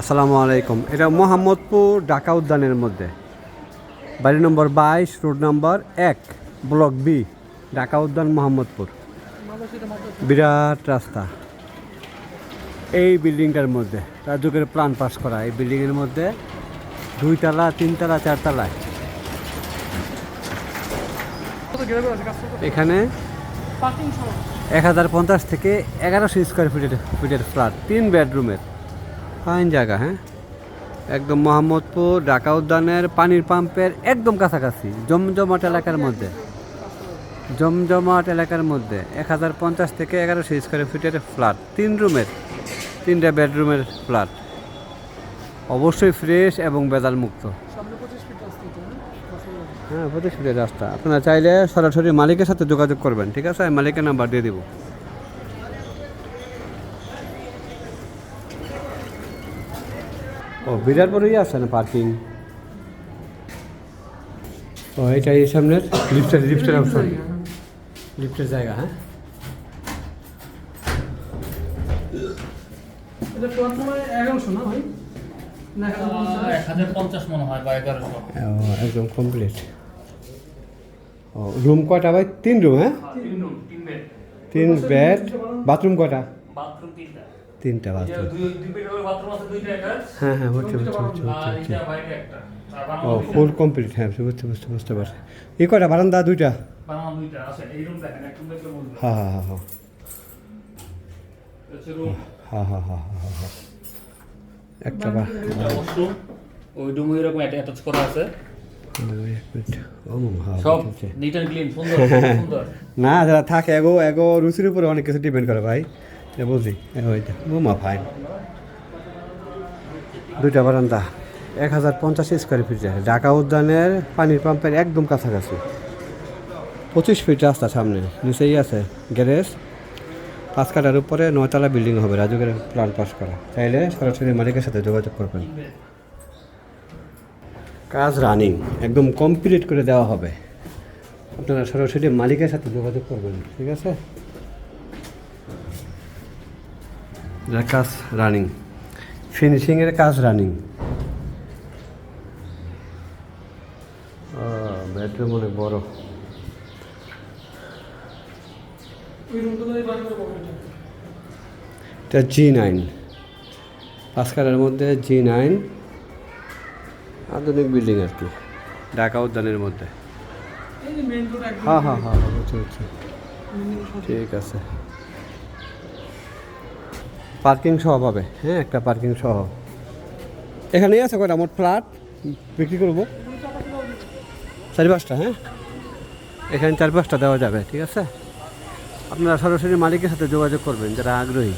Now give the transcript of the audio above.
আসসালামু আলাইকুম। এটা মোহাম্মদপুর ঢাকা উদ্যানের মধ্যে। বাড়ি নম্বর বাইশ রোড নম্বর এক ব্লক বি ঢাকা উদ্যান মোহাম্মদপুর। বিরাট রাস্তা। এই বিল্ডিংটার মধ্যে রাজুকের প্ল্যান পাস করা। এই বিল্ডিংয়ের মধ্যে দুইতলা তিনতলা চারতলায়। এখানে এক হাজার পঞ্চাশ থেকে এগারোশো স্কোয়ার ফিটের ফিটের ফ্ল্যাট তিন বেডরুমের। ফাইন জায়গা হ্যাঁ? একদম মোহাম্মদপুর ঢাকা উদ্যানের পানির পাম্পের একদম কাছাকাছি জমজমাট এলাকার মধ্যে। জমজমাট এলাকার মধ্যে এক হাজার পঞ্চাশ থেকে এগারোশো স্কোয়ার ফিটের ফ্ল্যাট তিন রুমের তিনটা বেডরুমের ফ্ল্যাট। অবশ্যই ফ্রেশ এবং বেদাল মুক্ত হ্যাঁ পঁচিশ ফিটের রাস্তা। আপনারা চাইলে সরাসরি মালিকের সাথে যোগাযোগ করবেন ঠিক আছে? আমি মালিকের নাম্বার দিয়ে দিব। ও বিরাট বড়ই আছে না পার্কিং ও এটা এই সামনের? লিফটের লিফটের অপশন লিফটের জায়গা হ্যাঁ। হয়। মনে হয় একদম কমপ্লিট ও রুম কয়টা ভাই? তিন রুম হ্যাঁ? তিন বেড তিন বেড বাথরুম কয়টা? বাথরুম তিনটা। তিনটা বাথরুম দুই দুই বেড বাথরুম আছে দুইটা একটা। হ্যাঁ হ্যাঁ বুঝতে বুঝতে বুঝতে আর বুঝতে এটা বাইরে একটা। আর ও ফুল কমপ্লিট হ্যাঁ বুঝতে বুঝতে বুঝতে পারছি। এই কয়টা? বারান্দা দুইটা? বানানো দুইটা আছে এই রুম দেখেন এক রুম দেখলে হ্যাঁ হ্যাঁ হ্যাঁ হ্যাঁ। হ্যাঁ হ্যাঁ হ্যাঁ হ্যাঁ হ্যাঁ একটা ওই এরকম অ্যাটাচ করা আছে। হ্যাঁ না যারা থাকে এগো এগো রুচির উপরে অনেক কিছু ডিপেন্ড করে ভাই। এটা বুঝি ওইটা দুইটা বারান্দা, এক হাজার পঞ্চাশ স্কোয়ার ফিট ঢাকা উদ্যানের পানির পাম্পের একদম কাছাকাছি। পঁচিশ ফিট রাস্তা সামনে, নিচেই আছে গ্যারেজ। পাঁচ কাটার উপরে নয়তলা বিল্ডিং হবে, রাজুকের প্ল্যান পাস করা। চাইলে সরাসরি মালিকের সাথে যোগাযোগ করবেন। কাজ রানিং একদম কমপ্লিট করে দেওয়া হবে। আপনারা সরাসরি মালিকের সাথে যোগাযোগ করবেন, ঠিক আছে? এটা কাজ রানিং ফিনিশিংয়ের কাজ রানিং বেডরুম অনেক বড়। এটা জি নাইন পাঁচ কালারের মধ্যে জি নাইন আধুনিক বিল্ডিং আর কি। ঢাকা উদ্যানের মধ্যে। হ্যাঁ হ্যাঁ হ্যাঁ হ্যাঁ বুঝছি বুঝছি ঠিক আছে। পার্কিং সহ পাবে। হ্যাঁ একটা পার্কিং সহ। এখানেই আছে কয়টা? মোট ফ্ল্যাট? বিক্রি করব। চারি পাঁচটা হ্যাঁ? এখানে চার পাঁচটা দেওয়া যাবে, ঠিক আছে? আপনারা সরাসরি মালিকের সাথে যোগাযোগ করবেন, যারা আগ্রহী।